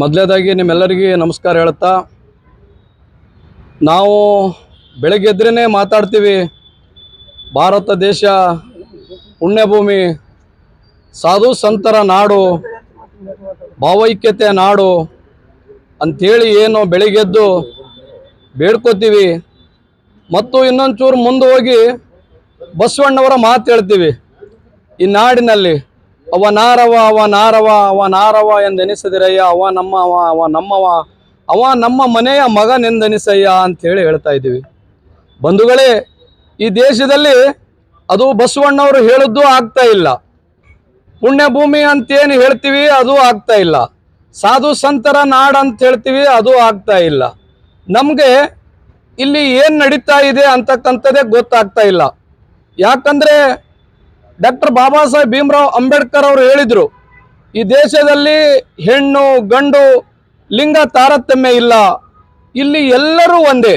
ಮೊದಲೇದಾಗಿ ನಿಮ್ಮೆಲ್ಲರಿಗೆ ನಮಸ್ಕಾರ ಹೇಳುತ್ತಾ, ನಾವು ಬೆಳಗ್ಗೆ ಎದ್ರೇ ಮಾತಾಡ್ತೀವಿ, ಭಾರತ ದೇಶ, ಪುಣ್ಯಭೂಮಿ, ಸಾಧು ಸಂತರ ನಾಡು, ಭಾವೈಕ್ಯತೆ ನಾಡು, ಅಂಥೇಳಿ ಏನು ಬೆಳಿಗ್ಗೆದ್ದು ಬೇಡ್ಕೋತೀವಿ, ಮತ್ತು ಇನ್ನೊಂದು ಚೂರು ಮುಂದೆ ಹೋಗಿ ಬಸವಣ್ಣವರ ಮಾತು ಹೇಳ್ತೀವಿ, ಈ ನಾಡಿನಲ್ಲಿ. ಅವ ನಾರವ ಅವ ನಾರವ ಅವ ನಾರವ ಎಂದೆನಿಸಿದಿರಯ್ಯ. ಅವ ನಮ್ಮವ ಅವ ನಮ್ಮವ, ಅವ ನಮ್ಮ ಮನೆಯ ಮಗನೆಂದೆನಿಸಯ್ಯ ಅಂತೇಳಿ ಹೇಳ್ತಾ ಇದ್ದೀವಿ. ಬಂಧುಗಳೇ, ಈ ದೇಶದಲ್ಲಿ ಅದು ಬಸವಣ್ಣವರು ಹೇಳಿದ್ದು ಆಗ್ತಾ ಇಲ್ಲ. ಪುಣ್ಯಭೂಮಿ ಅಂತೇನು ಹೇಳ್ತೀವಿ ಅದು ಆಗ್ತಾ ಇಲ್ಲ. ಸಾಧು ಸಂತರ ನಾಡ್ ಅಂತ ಹೇಳ್ತೀವಿ ಅದು ಆಗ್ತಾ ಇಲ್ಲ. ನಮಗೆ ಇಲ್ಲಿ ಏನು ನಡೀತಾ ಇದೆ ಅಂತಕ್ಕಂಥದ್ದೇ ಗೊತ್ತಾಗ್ತಾ ಇಲ್ಲ. ಯಾಕಂದ್ರೆ ಡಾಕ್ಟರ್ ಬಾಬಾ ಸಾಹೇಬ್ ಭೀಮರಾವ್ ಅಂಬೇಡ್ಕರ್ ಅವರು ಹೇಳಿದರು, ಈ ದೇಶದಲ್ಲಿ ಹೆಣ್ಣು, ಗಂಡು, ಲಿಂಗ ತಾರತಮ್ಯ ಇಲ್ಲ. ಇಲ್ಲಿ ಎಲ್ಲರೂ ಒಂದೇ.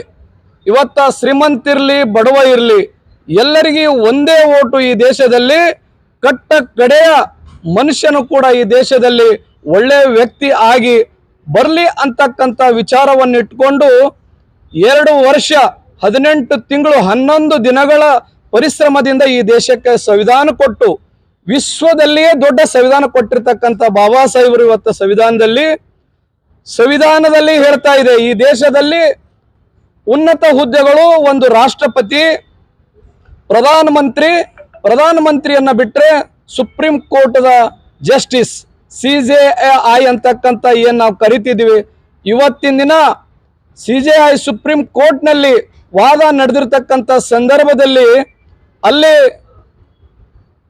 ಇವತ್ತ ಶ್ರೀಮಂತಿರ್ಲಿ ಬಡವ ಇರಲಿ, ಎಲ್ಲರಿಗೂ ಒಂದೇ ಓಟು ಈ ದೇಶದಲ್ಲಿ. ಕಟ್ಟ ಕಡೆಯ ಮನುಷ್ಯನು ಕೂಡ ಈ ದೇಶದಲ್ಲಿ ಒಳ್ಳೆಯ ವ್ಯಕ್ತಿ ಆಗಿ ಬರಲಿ ಅಂತಕ್ಕಂಥ ವಿಚಾರವನ್ನು ಇಟ್ಕೊಂಡು ಎರಡು ವರ್ಷ, ಹದಿನೆಂಟು ತಿಂಗಳು, ಹನ್ನೊಂದು ದಿನಗಳ ಪರಿಶ್ರಮದಿಂದ ಈ ದೇಶಕ್ಕೆ ಸಂವಿಧಾನ ಕೊಟ್ಟು ವಿಶ್ವದಲ್ಲಿಯೇ ದೊಡ್ಡ ಸಂವಿಧಾನ ಕೊಟ್ಟಿರ್ತಕ್ಕಂಥ ಬಾಬಾ ಸಾಹೇಬರು ಇವತ್ತು ಸಂವಿಧಾನದಲ್ಲಿ ಸಂವಿಧಾನದಲ್ಲಿ ಹೇಳ್ತಾ ಇದೆ, ಈ ದೇಶದಲ್ಲಿ ಉನ್ನತ ಹುದ್ದೆಗಳು ಒಂದು ರಾಷ್ಟ್ರಪತಿ, ಪ್ರಧಾನಮಂತ್ರಿ, ಪ್ರಧಾನಮಂತ್ರಿಯನ್ನ ಬಿಟ್ಟರೆ ಸುಪ್ರೀಂ ಕೋರ್ಟ್ದ ಜಸ್ಟಿಸ್ ಸಿ ಜೆ ಐ ಅಂತಕ್ಕಂಥ ಏನು ನಾವು ಕರಿತಿದ್ದೀವಿ. ಇವತ್ತಿನ ದಿನ ಸಿ ಜೆ ಐ ಸುಪ್ರೀಂ ಕೋರ್ಟ್ನಲ್ಲಿ ವಾದ ನಡೆದಿರ್ತಕ್ಕಂಥ ಸಂದರ್ಭದಲ್ಲಿ ಅಲ್ಲಿ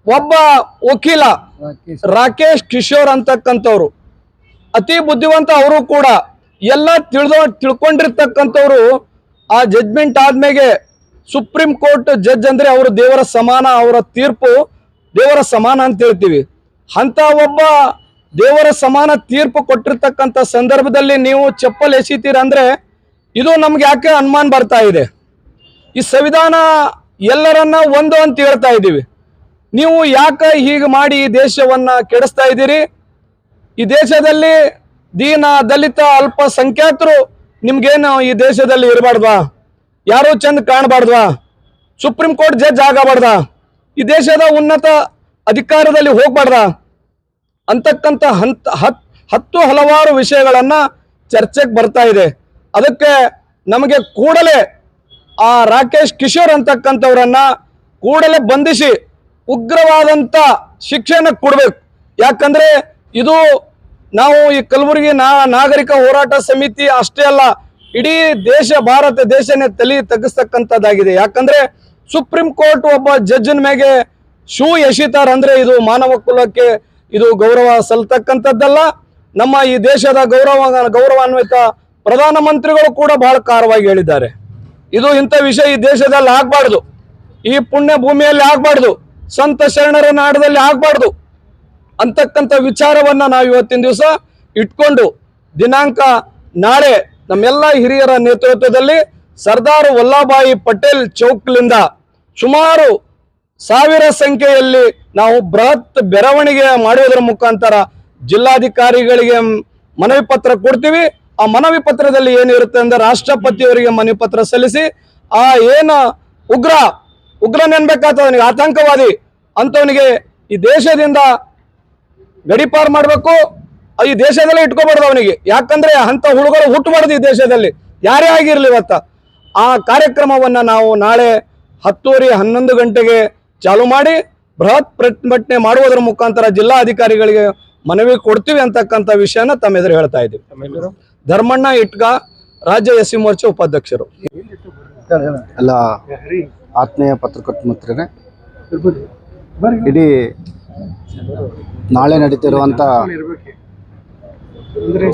ಒಬ್ಬ ವಕೀಲ ರಾಕೇಶ್. ಕಿಶೋರ್ ಅಂತಕ್ಕಂಥವ್ರು. ಅತಿ ಬುದ್ಧಿವಂತ ಅವರು ಕೂಡ ಎಲ್ಲ ತಿಳಿದೋ ತಿಳ್ಕೊಂಡಿರ್ತಕ್ಕಂಥವ್ರು ಆ ಜಡ್ಜ್ಮೆಂಟ್ ಆದ್ಮೇಲೆ ಸುಪ್ರೀಂ ಕೋರ್ಟ್ ಜಡ್ಜ್ ಅಂದ್ರೆ ಅವರು ದೇವರ ಸಮಾನ ಅವರ ತೀರ್ಪು ದೇವರ ಸಮಾನ ಅಂತ ಹೇಳ್ತೀವಿ. ಅಂತ ಒಬ್ಬ ದೇವರ ಸಮಾನ ತೀರ್ಪು ಕೊಟ್ಟಿರ್ತಕ್ಕಂಥ ಸಂದರ್ಭದಲ್ಲಿ ನೀವು ಚಪ್ಪಲ್ ಎಸಿತೀರ ಅಂದ್ರೆ ಇದು ನಮ್ಗೆ ಯಾಕೆ ಅನುಮಾನ ಬರ್ತಾ ಇದೆ? ಈ ಸಂವಿಧಾನ ಎಲ್ಲರನ್ನ ಒಂದು ಅಂತ ಹೇಳ್ತಾ ಇದ್ದೀವಿ. ನೀವು ಯಾಕೆ ಹೀಗೆ ಮಾಡಿ ಈ ದೇಶವನ್ನ ಕೆಡಿಸ್ತಾ ಇದ್ದೀರಿ? ಈ ದೇಶದಲ್ಲಿ ದೀನ, ದಲಿತ, ಅಲ್ಪಸಂಖ್ಯಾತರು ನಿಮ್ಗೇನು ಈ ದೇಶದಲ್ಲಿ ಇರಬಾರ್ದಾ? ಯಾರು ಚಂದ ಕಾಣಬಾರ್ದಾ? ಸುಪ್ರೀಂ ಕೋರ್ಟ್ ಜಡ್ಜ್ ಆಗಬಾರ್ದ? ಈ ದೇಶದ ಉನ್ನತ ಅಧಿಕಾರದಲ್ಲಿ ಹೋಗ್ಬಾರ್ದ? ಅಂತಕ್ಕಂಥ ಹಂತ, ಹತ್, ಹತ್ತು ಹಲವಾರು ವಿಷಯಗಳನ್ನ ಚರ್ಚೆಗೆ ಬರ್ತಾ ಇದೆ. ಅದಕ್ಕೆ ನಮಗೆ ಕೂಡಲೇ ಆ ರಾಕೇಶ್ ಕಿಶೋರ್ ಅಂತಕ್ಕಂಥವ್ರನ್ನ ಕೂಡಲೇ ಬಂಧಿಸಿ ಉಗ್ರವಾದಂಥ ಶಿಕ್ಷೆನ ಕೊಡಬೇಕು. ಯಾಕಂದ್ರೆ ಇದು ನಾವು ಈ ಕಲಬುರಗಿ ನಾಗರಿಕ ಹೋರಾಟ ಸಮಿತಿ ಅಷ್ಟೇ ಅಲ್ಲ, ಇಡೀ ದೇಶ, ಭಾರತ ದೇಶನೇ ತಲೆ ತಗ್ಗಿಸ್ತಕ್ಕಂಥದ್ದಾಗಿದೆ. ಯಾಕಂದ್ರೆ ಸುಪ್ರೀಂ ಕೋರ್ಟ್ ಒಬ್ಬ ಜಡ್ಜನ್ ಮೇಲೆ ಶೂ ಎಸಿತಾರ ಅಂದ್ರೆ ಇದು ಮಾನವ ಕುಲಕ್ಕೆ ಇದು ಗೌರವ ಸಲ್ತಕ್ಕಂಥದ್ದಲ್ಲ. ನಮ್ಮ ಈ ದೇಶದ ಗೌರವ ಗೌರವಾನ್ವಿತ ಪ್ರಧಾನಮಂತ್ರಿಗಳು ಕೂಡ ಬಹಳ ಕಾರವಾಗಿ ಹೇಳಿದ್ದಾರೆ. ಇದು ಇಂಥ ವಿಷಯ ಈ ದೇಶದಲ್ಲಿ ಆಗ್ಬಾರ್ದು. ಈ ಪುಣ್ಯ ಭೂಮಿಯಲ್ಲಿ ಆಗ್ಬಾರ್ದು. ಸಂತ ಶರಣರ ನಾಡದಲ್ಲಿ ಆಗ್ಬಾರ್ದು. ಅಂತಕ್ಕಂಥ ವಿಚಾರವನ್ನ ನಾವು ಇವತ್ತಿನ ದಿವಸ ಇಟ್ಕೊಂಡು ದಿನಾಂಕ ನಾಳೆ ನಮ್ಮೆಲ್ಲ ಹಿರಿಯರ ನೇತೃತ್ವದಲ್ಲಿ ಸರ್ದಾರ್ ವಲ್ಲಭಾಯಿ ಪಟೇಲ್ ಚೌಕ್ಲಿಂದ ಸುಮಾರು ಸಾವಿರ ಸಂಖ್ಯೆಯಲ್ಲಿ ನಾವು ಬೃಹತ್ ಬೆರವಣಿಗೆ ಮಾಡುವುದರ ಮುಖಾಂತರ ಜಿಲ್ಲಾಧಿಕಾರಿಗಳಿಗೆ ಮನವಿ ಪತ್ರ ಕೊಡ್ತೀವಿ. ಆ ಮನವಿ ಪತ್ರದಲ್ಲಿ ಏನಿರುತ್ತೆ ಅಂದ್ರೆ ರಾಷ್ಟ್ರಪತಿಯವರಿಗೆ ಮನವಿ ಪತ್ರ ಸಲ್ಲಿಸಿ, ಆ ಏನು ಉಗ್ರ ಉಗ್ರ ನೆನ್ಬೇಕಾಗ್ತದೆ ಅವನಿಗೆ ಆತಂಕವಾದಿ ಅಂತವನಿಗೆ ಈ ದೇಶದಿಂದ ಗಡಿಪಾರು ಮಾಡಬೇಕು. ಈ ದೇಶದಲ್ಲೇ ಇಟ್ಕೋಬಾರ್ದು ಅವನಿಗೆ. ಯಾಕಂದ್ರೆ ಅಂತ ಹುಳುಗಳು ಹುಟ್ಟಬಾರ್ದು ಈ ದೇಶದಲ್ಲಿ. ಯಾರೇ ಆಗಿರ್ಲಿ ಇವತ್ತ. ಆ ಕಾರ್ಯಕ್ರಮವನ್ನ ನಾವು ನಾಳೆ ಹತ್ತೂವರೆ ಹನ್ನೊಂದು ಗಂಟೆಗೆ ಚಾಲು ಮಾಡಿ ಬೃಹತ್ ಪ್ರತಿಭಟನೆ ಮಾಡುವುದರ ಮುಖಾಂತರ ಜಿಲ್ಲಾ ಅಧಿಕಾರಿಗಳಿಗೆ ಮನವಿ ಕೊಡ್ತೀವಿ ಅಂತಕ್ಕಂಥ ವಿಷಯನ ತಮ್ಮ ಎದುರು ಹೇಳ್ತಾ ಇದ್ದೀವಿ. ಧರ್ಮಣ್ಣ ಇಟ್ಗ ರಾಜ್ಯ ಎಸ್ ಸಿ ಮೋರ್ಚಾ ಉಪಾಧ್ಯಕ್ಷರು. ಎಲ್ಲ ಆತ್ಮೀಯ ಪತ್ರಕರ್ತ ಇಡೀ ನಾಳೆ ನಡೀತಿರುವಂಥ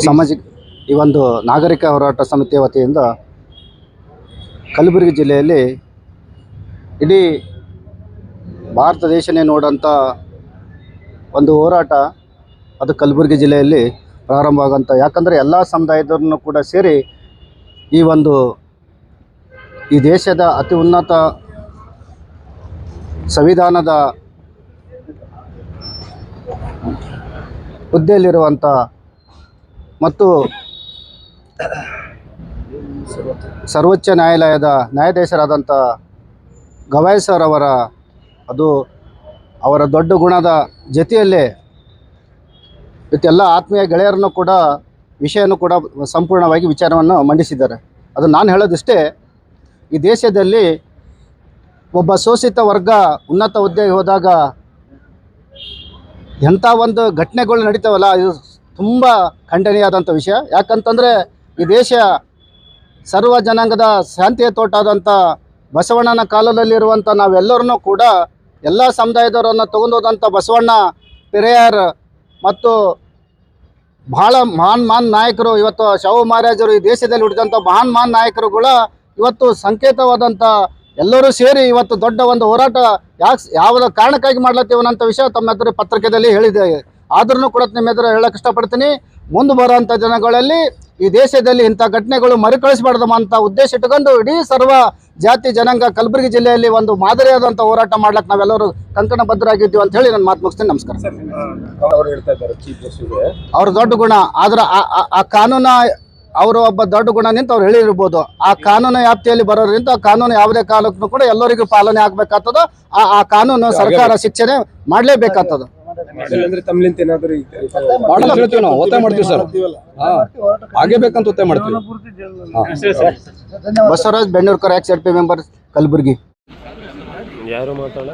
ಸಾಮಾಜಿಕ ಈ ಒಂದು ನಾಗರಿಕ ಹೋರಾಟ ಸಮಿತಿಯ ವತಿಯಿಂದ ಕಲಬುರಗಿ ಜಿಲ್ಲೆಯಲ್ಲಿ ಇಡೀ ಭಾರತ ದೇಶನೇ ನೋಡಂತ ಒಂದು ಹೋರಾಟ ಅದು ಕಲಬುರಗಿ ಜಿಲ್ಲೆಯಲ್ಲಿ ಪ್ರಾರಂಭ ಆಗೋಂಥ ಯಾಕಂದರೆ ಎಲ್ಲ ಸಮುದಾಯದವ್ರನ್ನು ಕೂಡ ಸೇರಿ ಈ ಒಂದು ಈ ದೇಶದ ಅತಿ ಉನ್ನತ ಸಂವಿಧಾನದ ಹುದ್ದೆಯಲ್ಲಿರುವಂಥ ಮತ್ತು ಸರ್ವೋಚ್ಚ ನ್ಯಾಯಾಲಯದ ನ್ಯಾಯಾಧೀಶರಾದಂಥ ಗವಾಯ್ ಸರ್ ಅವರ, ಅದು ಅವರ ದೊಡ್ಡ ಗುಣದ ಜೊತೆಯಲ್ಲೇ ಇವತ್ತೆಲ್ಲ ಆತ್ಮೀಯ ಗೆಳೆಯರನ್ನು ಕೂಡ ವಿಷಯನೂ ಕೂಡ ಸಂಪೂರ್ಣವಾಗಿ ವಿಚಾರವನ್ನು ಮಂಡಿಸಿದ್ದಾರೆ. ಅದು ನಾನು ಹೇಳೋದಿಷ್ಟೇ, ಈ ದೇಶದಲ್ಲಿ ಒಬ್ಬ ಶೋಷಿತ ವರ್ಗ ಉನ್ನತ ಹುದ್ದೆಗೆ ಹೋದಾಗ ಎಂಥ ಒಂದು ಘಟನೆಗಳು ನಡೀತಾವಲ್ಲ, ಇದು ತುಂಬ ಖಂಡನೀಯಾದಂಥ ವಿಷಯ. ಯಾಕಂತಂದರೆ, ಈ ದೇಶ ಸರ್ವ ಜನಾಂಗದ ಶಾಂತಿಯ ತೋಟಾದಂಥ ಬಸವಣ್ಣನ ಕಾಲದಲ್ಲಿರುವಂಥ ನಾವೆಲ್ಲರನ್ನೂ ಕೂಡ, ಎಲ್ಲ ಸಮುದಾಯದವರನ್ನು ತಗೊಂಡೋದಂಥ ಬಸವಣ್ಣ, ಪೆರೆಯಾರ್ ಮತ್ತು ಭಾಳ ಮಹಾನ್ ಮಹಾನ್ ನಾಯಕರು, ಇವತ್ತು ಶಾಹು ಮಹಾರಾಜರು ಈ ದೇಶದಲ್ಲಿ ಹುಟ್ಟಿದಂಥ ಮಹಾನ್ ಮಹಾನ್ ನಾಯಕರುಗಳ ಇವತ್ತು ಸಂಕೇತವಾದಂಥ ಎಲ್ಲರೂ ಸೇರಿ ಇವತ್ತು ದೊಡ್ಡ ಒಂದು ಹೋರಾಟ ಯಾಕೆ ಯಾವ ಕಾರಣಕ್ಕಾಗಿ ಮಾಡ್ಲತ್ತೀವನ್ನಂಥ ವಿಷಯ ತಮ್ಮ ಹತ್ರ ಪತ್ರಿಕೆಯಲ್ಲಿ ಹೇಳಿದೆ. ಆದ್ರೂ ಕೂಡ ನಿಮ್ಮ ಎದುರು ಹೇಳಕ್ಕೆ ಇಷ್ಟಪಡ್ತೀನಿ. ಮುಂದೆ ಬರುವಂಥ ದಿನಗಳಲ್ಲಿ ಈ ದೇಶದಲ್ಲಿ ಇಂಥ ಘಟನೆಗಳು ಮರುಕಳಿಸಬಾರ್ದು ಅಂತ ಉದ್ದೇಶ ಇಟ್ಟುಕೊಂಡು ಇಡೀ ಸರ್ವ ಜಾತಿ ಜನಾಂಗ ಕಲಬುರಗಿ ಜಿಲ್ಲೆಯಲ್ಲಿ ಒಂದು ಮಾದರಿಯಾದಂಥ ಹೋರಾಟ ಮಾಡ್ಲಿಕ್ಕೆ ನಾವೆಲ್ಲರೂ ಕಂಕಣ ಬದ್ಧರಾಗಿದ್ದೀವಿ ಅಂತ ಹೇಳಿ ನಾನು ಮಾತು ಮುಗಿಸ್ತೀನಿ. ನಮಸ್ಕಾರ. ಅವ್ರು ದೊಡ್ಡ ಗುಣ ಆದ್ರೆ ಆ- ಕಾನೂನ ಅವರು ಒಬ್ಬ ದೊಡ್ಡ ಗುಣ ನಿಂತ ಅವ್ರು ಹೇಳಿರ್ಬೋದು. ಆ ಕಾನೂನು ವ್ಯಾಪ್ತಿಯಲ್ಲಿ ಬರೋದ್ರಿಂದ ಆ ಕಾನೂನು ಯಾವುದೇ ಕಾಲಕ್ಕೂ ಕೂಡ ಎಲ್ಲರಿಗೂ ಪಾಲನೆ ಆಗ್ಬೇಕಾಗ್ತದ. ಆ ಆ ಕಾನೂನು ಸರ್ಕಾರ ಶಿಕ್ಷಣೆ ಮಾಡ್ಲೇಬೇಕಾಗ್ತದ. ತಮ್ಲಿಂತ ಏನಾದ್ರು ಮಾಡಲ್ಲ ಹೇಳ್ತೀವಿ ನಾವು ಒತ್ತಾಯ ಮಾಡ್ತೀವಿ ಸರ್. ಹಾಗೆ ಒತ್ತಾಯ ಮಾಡ್ತೀವಿ. Basavaraj Bennurkar ex P member Kalaburagi. ಯಾರು ಮಾತಾಡಲ್ಲ